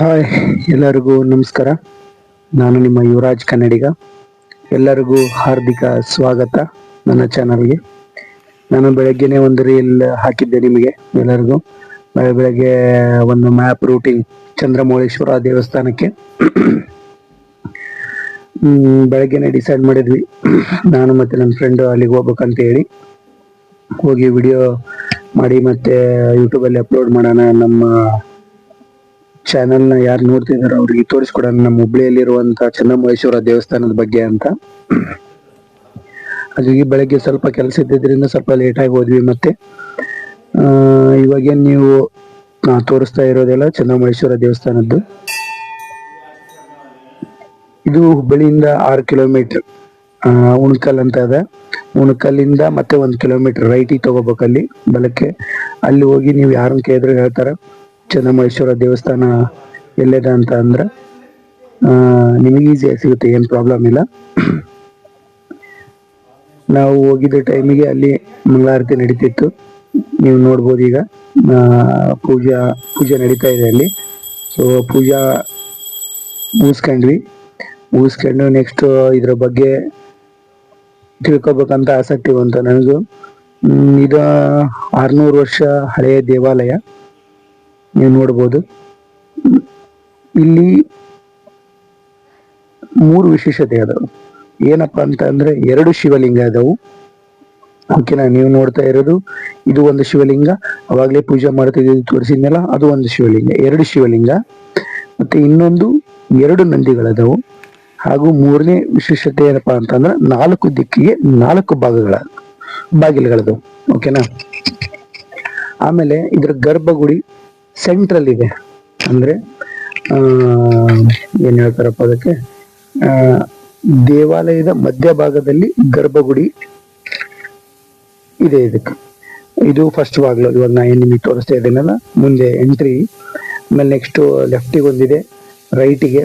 Hi ಎಲ್ಲರಿಗೂ ನಮಸ್ಕಾರ. ನಾನು ನಿಮ್ಮ ಯುವರಾಜ್ ಕನ್ನಡಿಗ. ಎಲ್ಲರಿಗೂ ಹಾರ್ದಿಕ ಸ್ವಾಗತ ನನ್ನ ಚಾನಲ್ಗೆ ನಾನು ಬೆಳಗ್ಗೆನೆ ಒಂದು ರೀಲ್ ಹಾಕಿದ್ದೆ ನಿಮಗೆ, ಎಲ್ಲರಿಗೂ. ಬೆಳಗ್ಗೆ ಬೆಳಗ್ಗೆ ಒಂದು ಮ್ಯಾಪ್ ರೂಟಿಂಗ್ ಚಂದ್ರಮೌಳೇಶ್ವರ ದೇವಸ್ಥಾನಕ್ಕೆ. ಬೆಳಗ್ಗೆನೆ ಡಿಸೈಡ್ ಮಾಡಿದ್ವಿ. ನಾನು ಮತ್ತೆ ನನ್ನ ಫ್ರೆಂಡ್ ಅಲ್ಲಿಗೆ ಹೋಗ್ಬೇಕಂತ ಹೇಳಿ ಹೋಗಿ ವಿಡಿಯೋ ಮಾಡಿ ಮತ್ತೆ ಯೂಟ್ಯೂಬಲ್ಲಿ ಅಪ್ಲೋಡ್ ಮಾಡೋಣ ನಮ್ಮ ಚಾನೆಲ್ನ ಯಾರು ನೋಡ್ತಿದಾರೋ ಅವ್ರಿಗೆ ತೋರಿಸ್ಕೊಡೋಣ. ನಮ್ಮ ಹುಬ್ಳಿಯಲ್ಲಿರುವಂತ ಚನ್ನಮಹೇಶ್ವರ ದೇವಸ್ಥಾನದ ಬಗ್ಗೆ ಅಂತ. ಹಾಗಾಗಿ ಬೆಳಗ್ಗೆ ಸ್ವಲ್ಪ ಕೆಲಸ ಇದ್ದಿದ್ರಿಂದ ಸ್ವಲ್ಪ ಲೇಟ್ ಆಗಿ ಹೋದ್ವಿ ಮತ್ತೆ. ಇವಾಗೇನ್ ನೀವು ತೋರಿಸ್ತಾ ಇರೋದೆಲ್ಲ ಚನ್ನಮಹೇಶ್ವರ ದೇವಸ್ಥಾನದ್ದು. ಇದು ಹುಬ್ಬಳ್ಳಿಯಿಂದ ಆರು ಕಿಲೋಮೀಟರ್ ಉಣಕಲ್ ಅಂತ ಅದ. ಉಣಕಲ್ಲಿಂದ ಮತ್ತೆ ಒಂದು ಕಿಲೋಮೀಟರ್ ರೈಟಿಗೆ ತಗೋಬೇಕು ಅಲ್ಲಿ ಬಲಕ್ಕೆ ಅಲ್ಲಿ ಹೋಗಿ ನೀವು ಯಾರನ್ನ ಕೇಳಿದ್ರೆ ಹೇಳ್ತಾರೆ. ಚನ್ನಮಹೇಶ್ವರ ದೇವಸ್ಥಾನ ಎಲ್ಲಿದೆ ಅಂತ ಅಂದ್ರೆ ನಿಮಗೆ ಈಸಿಯಾಗಿ ಸಿಗುತ್ತೆ, ಏನು ಪ್ರಾಬ್ಲಮ್ ಇಲ್ಲ. ನಾವು ಹೋಗಿದ್ದ ಟೈಮಿಗೆ ಅಲ್ಲಿ ಮಂಗಳಾರತಿ ನಡೀತಿತ್ತು. ನೀವು ನೋಡ್ಬೋದು ಈಗ ಪೂಜಾ, ಪೂಜೆ ನಡೀತಾ ಇದೆ ಅಲ್ಲಿ. ಸೊ ಪೂಜಾ ಮುಗಿಸ್ಕೊಂಡ್ವಿ. ಮುಗಿಸ್ಕೊಂಡು ನೆಕ್ಸ್ಟ್ ಇದ್ರ ಬಗ್ಗೆ ತಿಳ್ಕೊಬೇಕಂತ ಆಸಕ್ತಿ ಬಂತು ನನಗೂ. ಇದು ಆರ್ನೂರು ವರ್ಷ ಹಳೆಯ ದೇವಾಲಯ. ನೀವು ನೋಡ್ಬೋದು. ಇಲ್ಲಿ ಮೂರು ವಿಶೇಷತೆ ಅದಾವು ಏನಪ್ಪಾ ಅಂತ ಅಂದ್ರೆ ಎರಡು ಶಿವಲಿಂಗ ಅದಾವು ಓಕೆನಾ, ನೀವು ನೋಡ್ತಾ ಇರೋದು, ಇದು ಒಂದು ಶಿವಲಿಂಗ. ಅವಾಗಲೇ ಪೂಜೆ ಮಾಡ್ತಿದ್ದು ತೋರಿಸಿದ್ನಲ್ಲ, ಅದು ಒಂದು ಶಿವಲಿಂಗ, ಎರಡು ಶಿವಲಿಂಗ. ಮತ್ತೆ ಇನ್ನೊಂದು ಎರಡು ನಂದಿಗಳದಾವು. ಹಾಗೂ ಮೂರನೇ ವಿಶೇಷತೆ ಏನಪ್ಪಾ ಅಂತಂದ್ರೆ ನಾಲ್ಕು ದಿಕ್ಕಿಗೆ ನಾಲ್ಕು ಭಾಗಗಳ, ಬಾಗಿಲುಗಳದವು. ಓಕೆನಾ? ಆಮೇಲೆ ಇದ್ರ ಗರ್ಭಗುಡಿ ಸೆಂಟ್ರಲ್ ಇದೆ. ಅಂದ್ರೆ ಏನ್ ಹೇಳ್ತಾರಪ್ಪ ಅದಕ್ಕೆ? ದೇವಾಲಯದ ಮಧ್ಯಭಾಗದಲ್ಲಿ ಗರ್ಭಗುಡಿ ಇದೆ ಇದಕ್ಕೆ. ಇದು ಫಸ್ಟ್ ಬಾಗ್ಲು. ಇವಾಗ ನಾ ಏನ್ ನಿಮಗೆ ತೋರಿಸ್ತಾ ಇದ್ದೀನಲ್ಲ, ಮುಂದೆ ಎಂಟ್ರಿ ಆಮೇಲೆ ನೆಕ್ಸ್ಟ್ ಲೆಫ್ಟಿಗೆ ಒಂದಿದೆ ರೈಟಿಗೆ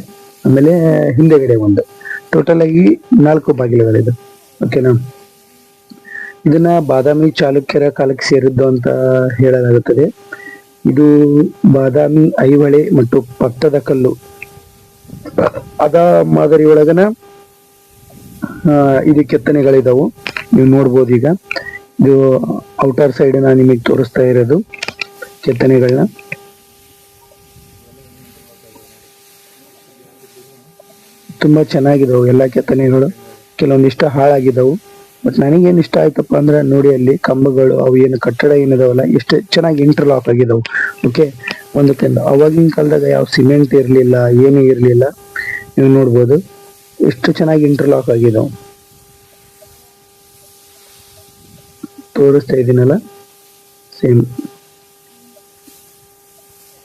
ಆಮೇಲೆ ಹಿಂದೆಗಡೆ ಒಂದು. ಟೋಟಲ್ ಆಗಿ ನಾಲ್ಕು ಬಾಗಿಲುಗಳಿದೆ. ಓಕೆನಾ ಇದನ್ನ ಬಾದಾಮಿ ಚಾಲುಕ್ಯರ ಕಾಲಕ್ಕೆ ಸೇರಿದ್ದು ಅಂತ ಹೇಳಲಾಗುತ್ತದೆ. ಇದು ಬಾದಾಮಿ ಐಹೊಳೆ ಮತ್ತು ಪಟ್ಟದ ಕಲ್ಲು. ಅದ ಮಾದರಿ ಒಳಗನ ಇದು ಕೆತ್ತನೆಗಳಿದಾವು. ನೀವು ನೋಡ್ಬೋದು ಈಗ. ಇದು ಔಟರ್ ಸೈಡ್ ನಾನು ನಿಮಗೆ ತೋರಿಸ್ತಾ ಇರೋದು ಕೆತ್ತನೆಗಳನ್ನ ತುಂಬಾ ಚೆನ್ನಾಗಿದಾವು ಎಲ್ಲ ಕೆತ್ತನೆಗಳು. ಕೆಲವೊಂದಿಷ್ಟ ಹಾಳಾಗಿದ್ದಾವು ಬಟ್ ನನಗೇನು ಇಷ್ಟ ಆಯ್ತಪ್ಪ ಅಂದ್ರೆ ನೋಡಿ ಅಲ್ಲಿ ಕಂಬಗಳು ಅವು ಏನು ಕಟ್ಟಡ ಏನಿದಾವಲ್ಲ, ಎಷ್ಟು ಚೆನ್ನಾಗಿ ಇಂಟರ್ಲಾಕ್ ಆಗಿದಾವು. ಓಕೆ ಒಂದಕ್ಕಿಂತ ಅವಾಗಿನ ಕಾಲದಾಗ ಯಾವ ಸಿಮೆಂಟ್ ಇರಲಿಲ್ಲ, ಏನು ಇರಲಿಲ್ಲ. ನೀವು ನೋಡ್ಬೋದು. ಎಷ್ಟು ಚೆನ್ನಾಗಿ ಇಂಟರ್ಲಾಕ್ ಆಗಿದಾವು. ತೋರಿಸ್ತಾ ಇದ್ದೀನಲ್ಲ ಸೇಮ್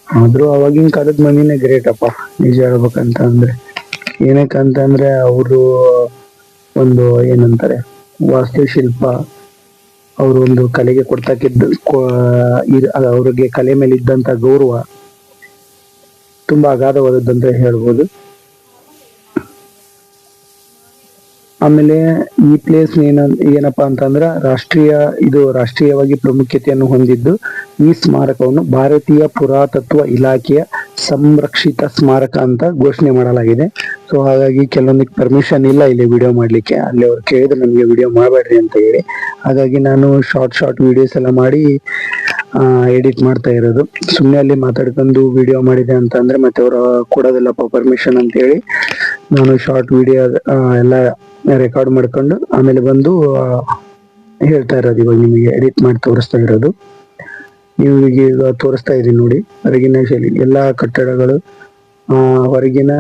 ಆದ್ರೂ ಅವಾಗಿನ ಕಾಲದ ಮನೆಯೇ ಗ್ರೇಟ್ ಅಪ್ಪ. ನಿಜ ಹೇಳ್ಬೇಕಂತ ಅಂದ್ರೆ. ಏನಕ್ಕಂತಂದ್ರೆ ಅವರು ಒಂದು ಏನಂತಾರೆ? ವಾಸ್ತುಶಿಲ್ಪ ಅವರು ಒಂದು ಕಲೆಗೆ ಕೊಡ್ತಕ್ಕಿದ್ದ ಅವ್ರಿಗೆ ಕಲೆ ಮೇಲೆ ಇದ್ದಂತ ಗೌರವ ತುಂಬಾ ಅಗಾಧವಾದದ್ದಂತ ಹೇಳ್ಬೋದು. ಆಮೇಲೆ ಈ ಪ್ಲೇಸ್ ಏನ ಏನಪ್ಪಾ ಅಂತಂದ್ರ ರಾಷ್ಟ್ರೀಯ, ಇದು ರಾಷ್ಟ್ರೀಯವಾಗಿ ಪ್ರಾಮುಖ್ಯತೆಯನ್ನು ಹೊಂದಿದ್ದು ಈ ಸ್ಮಾರಕವನ್ನು ಭಾರತೀಯ ಪುರಾತತ್ವ ಇಲಾಖೆಯ ಸಂರಕ್ಷಿತ ಸ್ಮಾರಕ ಅಂತ ಘೋಷಣೆ ಮಾಡಲಾಗಿದೆ. ಸೊ ಹಾಗಾಗಿ ಕೆಲವೊಂದಕ್ಕೆ ಪರ್ಮಿಷನ್ ಇಲ್ಲ ಇಲ್ಲಿ ವಿಡಿಯೋ ಮಾಡಲಿಕ್ಕೆ. ಅಲ್ಲಿ ಅವ್ರು ಕೇಳಿದ್ರು ನಮಗೆ ವಿಡಿಯೋ ಮಾಡಬೇಡ್ರಿ ಅಂತ ಹೇಳಿ. ಹಾಗಾಗಿ ನಾನು ಶಾರ್ಟ್ ಶಾರ್ಟ್ ವಿಡಿಯೋಸ್ ಎಲ್ಲ ಮಾಡಿ ಎಡಿಟ್ ಮಾಡ್ತಾ ಇರೋದು. ಸುಮ್ಮನೆ ಅಲ್ಲಿ ಮಾತಾಡ್ಕೊಂಡು ವಿಡಿಯೋ ಮಾಡಿದೆ ಅಂತ ಅಂದ್ರೆ ಮತ್ತೆ ಅವರು ಕೊಡೋದಿಲ್ಲಪ್ಪ ಪರ್ಮಿಷನ್ ಅಂತ ಹೇಳಿ ನಾನು ಶಾರ್ಟ್ ವಿಡಿಯೋ ಎಲ್ಲ ರೆಕಾರ್ಡ್ ಮಾಡ್ಕೊಂಡು ಆಮೇಲೆ ಬಂದು ಹೇಳ್ತಾ ಇರೋದು ಇವಾಗ ನಿಮಗೆ ಎಡಿಟ್ ಮಾಡಿ ತೋರಿಸ್ತಾ ಇರೋದು. ನೀವು ಈಗ ತೋರಿಸ್ತಾ ಇದೀನಿ ನೋಡಿ, ಹೊರಗಿನ ಶೈಲಿ, ಎಲ್ಲಾ ಕಟ್ಟಡಗಳು ಹೊರಗಿನ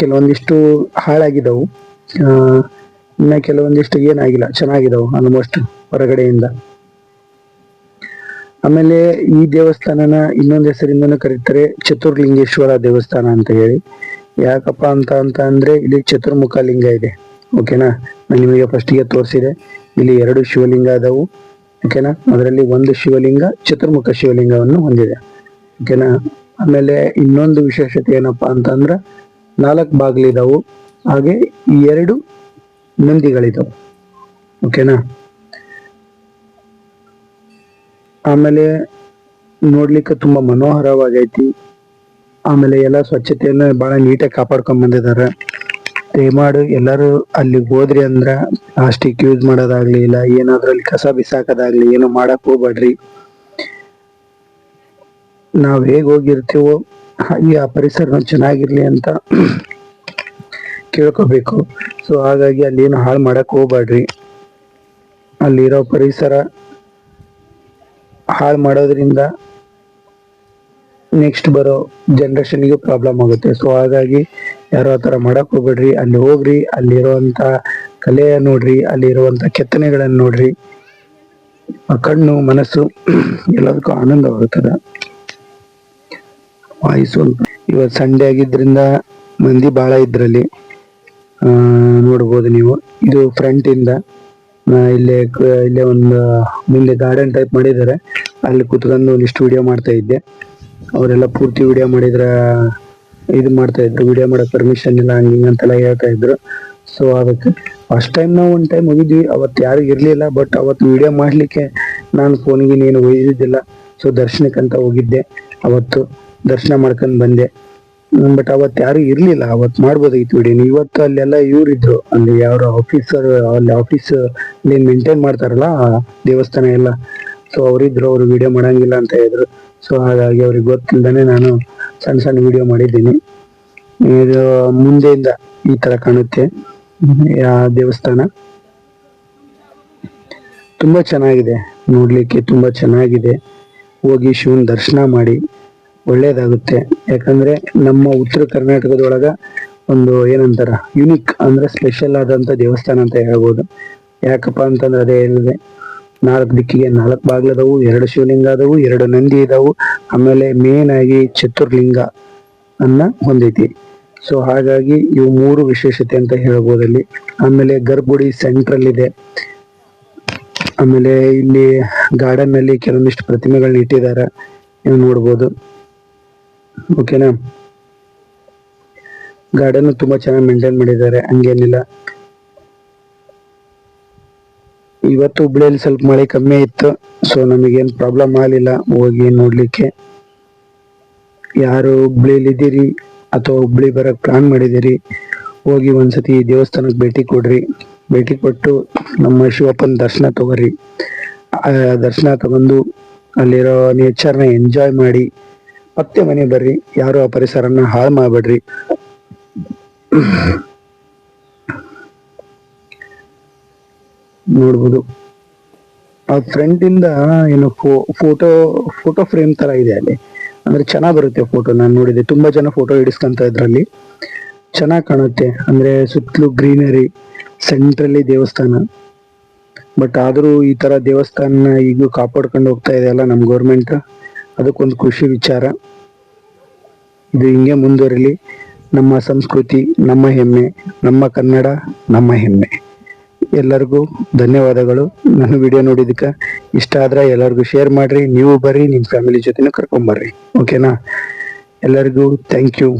ಕೆಲವೊಂದಿಷ್ಟು ಹಾಳಾಗಿದ್ದವು. ಇನ್ನ ಕೆಲವೊಂದಿಷ್ಟು ಏನಾಗಿಲ್ಲ ಚೆನ್ನಾಗಿದಾವು ಆಲ್ಮೋಸ್ಟ್ ಹೊರಗಡೆಯಿಂದ. ಆಮೇಲೆ ಈ ದೇವಸ್ಥಾನನ ಇನ್ನೊಂದು ಹೆಸರಿಂದನೂ ಕರೀತಾರೆ ಚತುರ್ಲಿಂಗೇಶ್ವರ ದೇವಸ್ಥಾನ ಅಂತ ಹೇಳಿ. ಯಾಕಪ್ಪ ಅಂತ ಅಂತ ಅಂದ್ರೆ ಇಲ್ಲಿ ಚತುರ್ಮುಖ ಲಿಂಗ ಇದೆ ಓಕೆನಾ ನಾನು ನಿಮಗೆ ಫಸ್ಟಿಗೆ ತೋರಿಸಿದೆ. ಇಲ್ಲಿ ಎರಡು ಶಿವಲಿಂಗ ಅದಾವು ಓಕೆನಾ? ಅದರಲ್ಲಿ ಒಂದು ಶಿವಲಿಂಗ, ಚತುರ್ಮುಖ ಶಿವಲಿಂಗವನ್ನು ಹೊಂದಿದೆ. ಓಕೆನಾ? ಆಮೇಲೆ ಇನ್ನೊಂದು ವಿಶೇಷತೆ ಏನಪ್ಪಾ ಅಂತಂದ್ರ ನಾಲ್ಕು ಬಾಗಿಲಿದಾವು. ಹಾಗೆ ಎರಡು ನಂದಿಗಳಿದಾವು. ಓಕೆನಾ? ಆಮೇಲೆ ನೋಡ್ಲಿಕ್ಕೆ ತುಂಬಾ ಮನೋಹರವಾಗೈತಿ. ಆಮೇಲೆ ಎಲ್ಲ ಸ್ವಚ್ಛತೆಯನ್ನು ಬಹಳ ನೀಟಾಗಿ ಕಾಪಾಡ್ಕೊಂಡ್ ಬಂದಿದ್ದಾರೆ. ದಯಮಾಡು ಎಲ್ಲರೂ ಅಲ್ಲಿಗೆ ಹೋದ್ರಿ ಅಂದ್ರ ಪ್ಲಾಸ್ಟಿಕ್ ಯೂಸ್ ಮಾಡೋದಾಗ್ಲಿ ಇಲ್ಲ ಏನಾದ್ರಲ್ಲಿ ಕಸ ಬಿಸಾಕೋದಾಗ್ಲಿ ಏನು ಮಾಡಕ್ ಹೋಗ್ಬೇಡ್ರಿ. ನಾವ್ ಹೇಗ್ ಹೋಗಿರ್ತೀವೋ ಹಾಗೆ ಆ ಪರಿಸರ ಚೆನ್ನಾಗಿರ್ಲಿ ಅಂತ ಕೇಳ್ಕೋಬೇಕು. ಸೊ ಹಾಗಾಗಿ ಅಲ್ಲಿ ಏನು ಹಾಳು ಮಾಡಕ್ ಹೋಗ್ಬೇಡ್ರಿ. ಅಲ್ಲಿರೋ ಪರಿಸರ ಹಾಳು ಮಾಡೋದ್ರಿಂದ ನೆಕ್ಸ್ಟ್ ಬರೋ ಜನ್ರೇಷನ್ಗೂ ಪ್ರಾಬ್ಲಮ್ ಆಗುತ್ತೆ. ಸೊ ಹಾಗಾಗಿ ಯಾರೋ ಆ ಥರ ಮಾಡಕ್ ಹೋಗ್ಬೇಡ್ರಿ. ಅಲ್ಲಿ ಹೋಗ್ರಿ ಅಲ್ಲಿರುವಂಥ ಕಲೆಯ ನೋಡ್ರಿ ಅಲ್ಲಿರುವಂಥ ಕೆತ್ತನೆಗಳನ್ನು ನೋಡ್ರಿ. ಕಣ್ಣು ಮನಸ್ಸು ಎಲ್ಲದಕ್ಕೂ ಆನಂದವಾಗುತ್ತದೆ. ವಾಯ್ಸ್ ಒಂದು ಇವತ್ತು ಸಂಡೇ ಆಗಿದ್ರಿಂದ ಮಂದಿ ಬಹಳ ಇದ್ರಲ್ಲಿ. ನೋಡ್ಬೋದು ನೀವು. ಇದು ಫ್ರಂಟ್ ಇಂದ. ಆ, ಇಲ್ಲೇ ಇಲ್ಲೇ ಒಂದು ಮುಂದೆ ಗಾರ್ಡನ್ ಟೈಪ್ ಮಾಡಿದ್ದಾರೆ. ಅಲ್ಲಿ ಕುತ್ಕೊಂಡು ಒಂದಿಷ್ಟು ವಿಡಿಯೋ ಮಾಡ್ತಾ ಇದ್ದೆ. ಅವರೆಲ್ಲ ಪೂರ್ತಿ ವಿಡಿಯೋ ಮಾಡಿದ್ರ, ಇದು ಮಾಡ್ತಾ ಇದ್ರು ವಿಡಿಯೋ ಮಾಡೋ ಪರ್ಮಿಷನ್ ಇಲ್ಲ, ಹಂಗೆ ಅಂತೆಲ್ಲ ಹೇಳ್ತಾ ಇದ್ರು. ಸೊ ಅದಕ್ಕೆ ಫಸ್ಟ್ ಟೈಮ್ ನಾವು ಒಂದು ಟೈಮ್ ಹೋಗಿದ್ವಿ. ಅವತ್ತು ಯಾರು ಇರ್ಲಿಲ್ಲ ಬಟ್ ಅವತ್ತು ವಿಡಿಯೋ ಮಾಡ್ಲಿಕ್ಕೆ ನಾನು ಫೋನ್ಗೆ ನೀನು ಒಯ್ದಿದ್ದಿಲ್ಲ. ಸೊ ದರ್ಶನಕ್ಕಂತ ಹೋಗಿದ್ದೆ. ಅವತ್ತು ದರ್ಶನ ಮಾಡ್ಕೊಂಡು ಬಂದೆ. ಬಟ್ ಅವತ್ತು ಯಾರು ಇರ್ಲಿಲ್ಲ. ಅವತ್ತು ಮಾಡ್ಬೋದಾಗಿತ್ತು ವಿಡಿಯೋ ಇವತ್ತು ಅಲ್ಲೆಲ್ಲ ಇವ್ರು ಇದ್ರು ಅಲ್ಲಿ ಯಾರ ಆಫೀಸರ್ ಅಲ್ಲಿ ಆಫೀಸ್ ಮೇಂಟೈನ್ ಮಾಡ್ತಾರಲ್ಲ ದೇವಸ್ಥಾನ ಎಲ್ಲ. ಸೊ ಅವರಿದ್ರು, ಅವರು ವಿಡಿಯೋ ಮಾಡಂಗಿಲ್ಲ ಅಂತ ಹೇಳಿದ್ರು. ಸೊ ಹಾಗಾಗಿ ಅವ್ರಿಗೆ ಗೊತ್ತಿಲ್ಲದೆ ನಾನು ಸಣ್ಣ ಸಣ್ಣ ವಿಡಿಯೋ ಮಾಡಿದ್ದೀನಿ. ಇದು ಮುಂದೆಯಿಂದ ಈ ತರ ಕಾಣುತ್ತೆ. ಆ ದೇವಸ್ಥಾನ. ತುಂಬಾ ಚೆನ್ನಾಗಿದೆ. ನೋಡ್ಲಿಕ್ಕೆ ತುಂಬಾ ಚೆನ್ನಾಗಿದೆ. ಹೋಗಿ ಶಿವನ್ ದರ್ಶನ ಮಾಡಿ. ಒಳ್ಳೇದಾಗುತ್ತೆ. ಯಾಕಂದ್ರೆ ನಮ್ಮ ಉತ್ತರ ಕರ್ನಾಟಕದೊಳಗ ಒಂದು ಏನಂತಾರ ಯುನಿಕ್ ಅಂದ್ರೆ ಸ್ಪೆಷಲ್ ಆದಂತ ದೇವಸ್ಥಾನ ಅಂತ ಹೇಳ್ಬೋದು. ಯಾಕಪ್ಪ ಅಂತಂದ್ರೆ ಅದೇ ಹೇಳಿದೆ ನಾಲ್ಕು ದಿಕ್ಕಿಗೆ ನಾಲ್ಕು ಬಾಗ್ಲದವು, ಎರಡು ಶಿವಲಿಂಗ ಅದಾವು ಎರಡು ನಂದಿ ಇದಾವು. ಆಮೇಲೆ ಮೇನ್ ಆಗಿ ಚತುರ್ಲಿಂಗ ಅನ್ನ ಹೊಂದೈತಿ. ಸೊ ಹಾಗಾಗಿ ಇವು ಮೂರು ವಿಶೇಷತೆ ಅಂತ ಹೇಳ್ಬೋದಲ್ಲಿ ಆಮೇಲೆ ಗರ್ಭಗುಡಿ ಸೆಂಟ್ರಲ್ ಇದೆ. ಆಮೇಲೆ ಇಲ್ಲಿ ಗಾರ್ಡನ್ನಲ್ಲಿ ಕೆಲವೊಂದಿಷ್ಟು ಪ್ರತಿಮೆಗಳನ್ನ ಇಟ್ಟಿದ್ದಾರೆ. ನೀವು ನೋಡ್ಬೋದು. ಓಕೆನಾ ಗಾರ್ಡನ್ ತುಂಬಾ ಚೆನ್ನಾಗಿ ಮೇಂಟೈನ್ ಮಾಡಿದ್ದಾರೆ. ಹಂಗೇನಿಲ್ಲ. ಇವತ್ತು ಹುಬ್ಳಿಯಲ್ಲಿ ಸ್ವಲ್ಪ ಮಳೆ ಕಮ್ಮಿ ಇತ್ತು. ಸೊ ನಮಗೇನು ಪ್ರಾಬ್ಲಮ್ ಆಗಲಿಲ್ಲ. ಹೋಗಿ ನೋಡಲಿಕ್ಕೆ. ಯಾರು ಹುಬ್ಳಿಯಲ್ಲಿ ಇದ್ದೀರಿ? ಅಥವಾ ಹುಬ್ಳಿ ಬರೋಕ್ಕೆ ಪ್ಲಾನ್ ಮಾಡಿದ್ದೀರಿ? ಹೋಗಿ ಒಂದ್ಸತಿ ದೇವಸ್ಥಾನಕ್ಕೆ ಭೇಟಿ ಕೊಡ್ರಿ. ಭೇಟಿ ಕೊಟ್ಟು ನಮ್ಮ ಶಿವಪ್ಪನ ದರ್ಶನ ತಗೋರಿ. ದರ್ಶನ ತಗೊಂಡು ಅಲ್ಲಿರೋ ನೇಚರ್ನ ಎಂಜಾಯ್ ಮಾಡಿ ಮತ್ತೆ ಮನೆ ಬರ್ರಿ. ಯಾರು ಆ ಪರಿಸರನ ಹಾಳು ಮಾಡಬೇಡ್ರಿ. ನೋಡ್ಬೋದು. ಆ ಫ್ರಂಟ್ ಇಂದ ಏನು ಫೋಟೋ ಫೋಟೋ ಫ್ರೇಮ್ ತರ ಇದೆ ಅಲ್ಲಿ. ಅಂದ್ರೆ ಚೆನ್ನಾಗ್ ಬರುತ್ತೆ ಫೋಟೋ ನಾನು ನೋಡಿದೆ. ತುಂಬಾ ಜನ ಫೋಟೋ ಹಿಡಿಸ್ಕೊಂತ ಇದ್ರಲ್ಲಿ. ಚೆನ್ನಾಗ್ ಕಾಣುತ್ತೆ. ಅಂದ್ರೆ ಸುತ್ತಲೂ ಗ್ರೀನರಿ ಸೆಂಟ್ರಲ್ಲಿ ದೇವಸ್ಥಾನ. ಬಟ್ ಆದರೂ ಈ ತರ ದೇವಸ್ಥಾನ ಈಗ ಕಾಪಾಡ್ಕೊಂಡು ಹೋಗ್ತಾ ಇದೆ ಅಲ್ಲ ನಮ್ ಗೌರ್ಮೆಂಟ್ ಅದಕ್ಕೊಂದು ಖುಷಿ ವಿಚಾರ. ಇದು ಹಿಂಗೆ ಮುಂದುವರಿಲಿ. ನಮ್ಮ ಸಂಸ್ಕೃತಿ, ನಮ್ಮ ಹೆಮ್ಮೆ, ನಮ್ಮ ಕನ್ನಡ, ನಮ್ಮ ಹೆಮ್ಮೆ. ಎಲ್ಲರಿಗೂ ಧನ್ಯವಾದಗಳು. ನನ್ನ ವಿಡಿಯೋ ನೋಡಿದಕ್ಕೆ ಇಷ್ಟ ಆದ್ರೆ ಎಲ್ಲರಿಗೂ ಶೇರ್ ಮಾಡ್ರಿ, ನೀವು ಬರ್ರಿ ನಿಮ್ಮ ಫ್ಯಾಮಿಲಿ ಜೊತೆನೂ ಕರ್ಕೊಂಡ್ ಬರ್ರಿ. ಓಕೆನಾ ಎಲ್ಲರಿಗೂ ಥ್ಯಾಂಕ್ ಯು